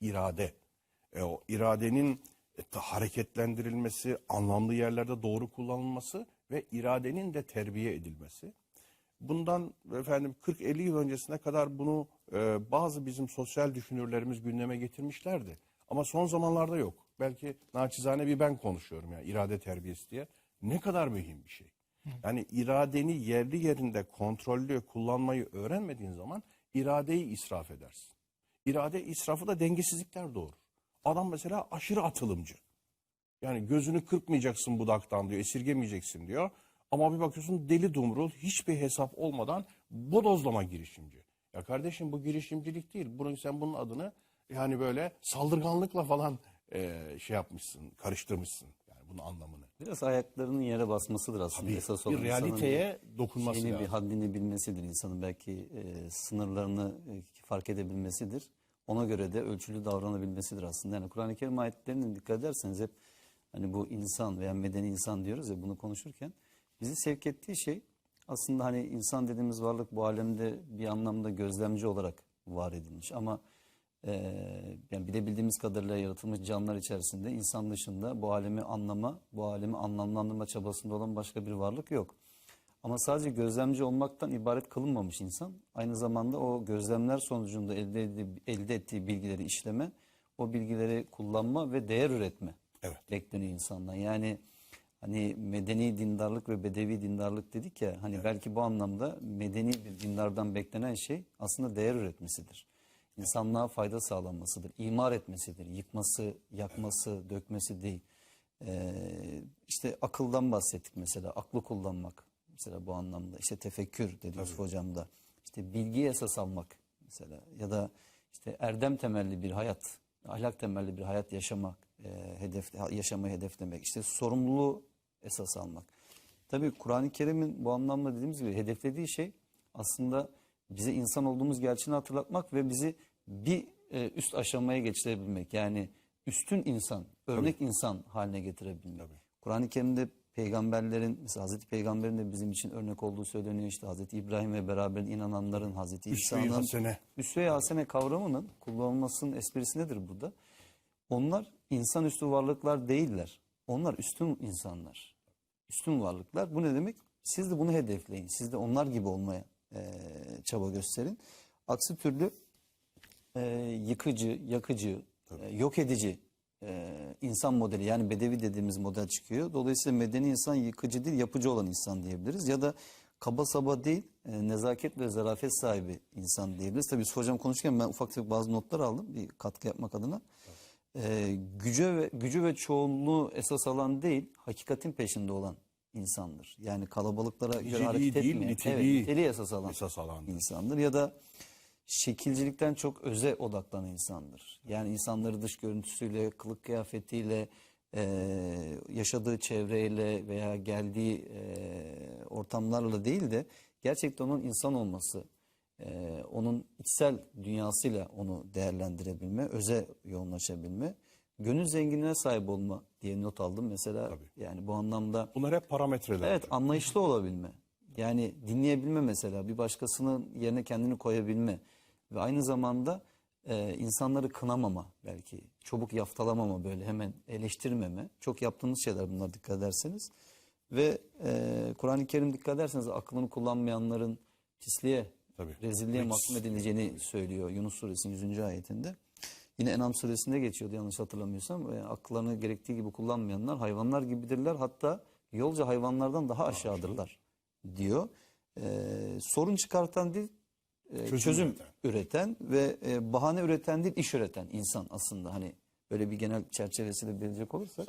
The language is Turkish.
irade. E, o iradenin e, hareketlendirilmesi, anlamlı yerlerde doğru kullanılması ve iradenin de terbiye edilmesi. Bundan efendim 40-50 yıl öncesine kadar bunu e, bazı bizim sosyal düşünürlerimiz gündeme getirmişlerdi. Ama son zamanlarda yok. Belki naçizane bir ben konuşuyorum ya irade terbiyesi diye. Ne kadar mühim bir şey. Yani iradeni yerli yerinde kontrollü kullanmayı öğrenmediğin zaman iradeyi israf edersin. İrade israfı da dengesizlikler doğurur. Adam mesela aşırı atılımcı. Yani gözünü kırpmayacaksın budaktan diyor, esirgemeyeceksin diyor. Ama bir bakıyorsun deli dumrul hiçbir hesap olmadan bodozlama girişimci. Ya kardeşim bu girişimcilik değil. Bunun sen bunun adını yani böyle saldırganlıkla falan eee, şey yapmışsın, karıştırmışsın. Yani bunun anlamını. Biraz ayaklarının yere basmasıdır aslında. Tabii, Esas bir olan insanın realiteye dokunması şeyini, bir lazım. haddini bilmesidir. İnsanın belki e, sınırlarını e, fark edebilmesidir. Ona göre de ölçülü davranabilmesidir aslında. Yani Kur'an-ı Kerim ayetlerine dikkat ederseniz hep hani bu insan veya medeni insan diyoruz ya bunu konuşurken bizi sevk ettiği şey aslında hani insan dediğimiz varlık bu alemde bir anlamda gözlemci olarak var edilmiş ama ee, yani bilebildiğimiz kadarıyla yaratılmış canlılar içerisinde insan dışında bu alemi anlama, bu alemi anlamlandırma çabasında olan başka bir varlık yok. Ama sadece gözlemci olmaktan ibaret kılınmamış insan. Aynı zamanda o gözlemler sonucunda elde, ede- elde ettiği bilgileri işleme, o bilgileri kullanma ve değer üretme Evet. bekleniyor insandan. Yani hani medeni dindarlık ve bedevi dindarlık dedik ya hani belki bu anlamda medeni bir dindardan beklenen şey aslında değer üretmesidir. İnsanlığa fayda sağlanmasıdır, imar etmesidir, yıkması, yakması, dökmesi değil. Ee, işte akıldan bahsettik mesela, aklı kullanmak mesela bu anlamda. İşte tefekkür dedi Yusuf Hocam da. İşte bilgiyi esas almak mesela ya da işte erdem temelli bir hayat, ahlak temelli bir hayat yaşamak, e, hedef yaşamayı hedeflemek, işte sorumluluğu esas almak. Tabii Kur'an-ı Kerim'in bu anlamda dediğimiz gibi hedeflediği şey aslında bize insan olduğumuz gerçeğini hatırlatmak ve bizi bir e, üst aşamaya geçirebilmek. Yani üstün insan, örnek insan haline getirebilmek. Kur'an-ı Kerim'de peygamberlerin, mesela Hazreti Peygamber'in de bizim için örnek olduğu söyleniyor. İşte Hazreti İbrahim ve beraber inananların, Hazreti İsa'nın. Üsve-i hasene kavramının kullanılmasının esprisi nedir burada? Onlar insanüstü varlıklar değiller. Onlar üstün insanlar. Üstün varlıklar. Bu ne demek? Siz de bunu hedefleyin. Siz de onlar gibi olmaya eee, çaba gösterin. Aksi türlü eee, yıkıcı, yakıcı, eee, yok edici insan modeli yani bedevi dediğimiz model çıkıyor. Dolayısıyla medeni insan yıkıcı değil yapıcı olan insan diyebiliriz. Ya da kaba saba değil eee, nezaket ve zarafet sahibi insan diyebiliriz. Tabii Yusuf Hocam konuşurken ben ufak tefek bazı notlar aldım bir katkı yapmak adına. Eee gücü ve gücü ve çoğunluğu esas alan değil, hakikatin peşinde olan insandır. Yani kalabalıklara göre hareket değil, etmeyen, niteliği evet, niteliği esas alan esas alandır. insandır ya da şekilcilikten çok öze odaklanan insandır. Yani insanları dış görüntüsüyle, kılık kıyafetiyle, eee, yaşadığı çevreyle veya geldiği eee, ortamlarla değil de gerçekten onun insan olması, eee, onun içsel dünyasıyla onu değerlendirebilme, öze yoğunlaşabilme, gönül zenginliğine sahip olma diye not aldım mesela. Yani bu anlamda Bunlar hep parametreler. Evet anlayışlı olabilme. Yani dinleyebilme mesela bir başkasının yerine kendini koyabilme ve aynı zamanda e, insanları kınamama belki çabuk yaftalamama böyle hemen eleştirmeme çok yaptığımız şeyler bunlar dikkat ederseniz ve e, Kur'an-ı Kerim dikkat ederseniz aklını kullanmayanların pisliğe Tabii. rezilliğe mahkum edileceğini söylüyor Yunus suresinin 100. ayetinde. Yine Enam suresinde geçiyordu yanlış hatırlamıyorsam. E, akıllarını gerektiği gibi kullanmayanlar hayvanlar gibidirler. Hatta yolca hayvanlardan daha aşağıdırlar diyor. E, sorun çıkartan değil, Çözüm çözüm, üreten. üreten. ve e, bahane üreten değil, iş üreten insan aslında. Hani böyle bir genel çerçevesiyle bilecek olursak.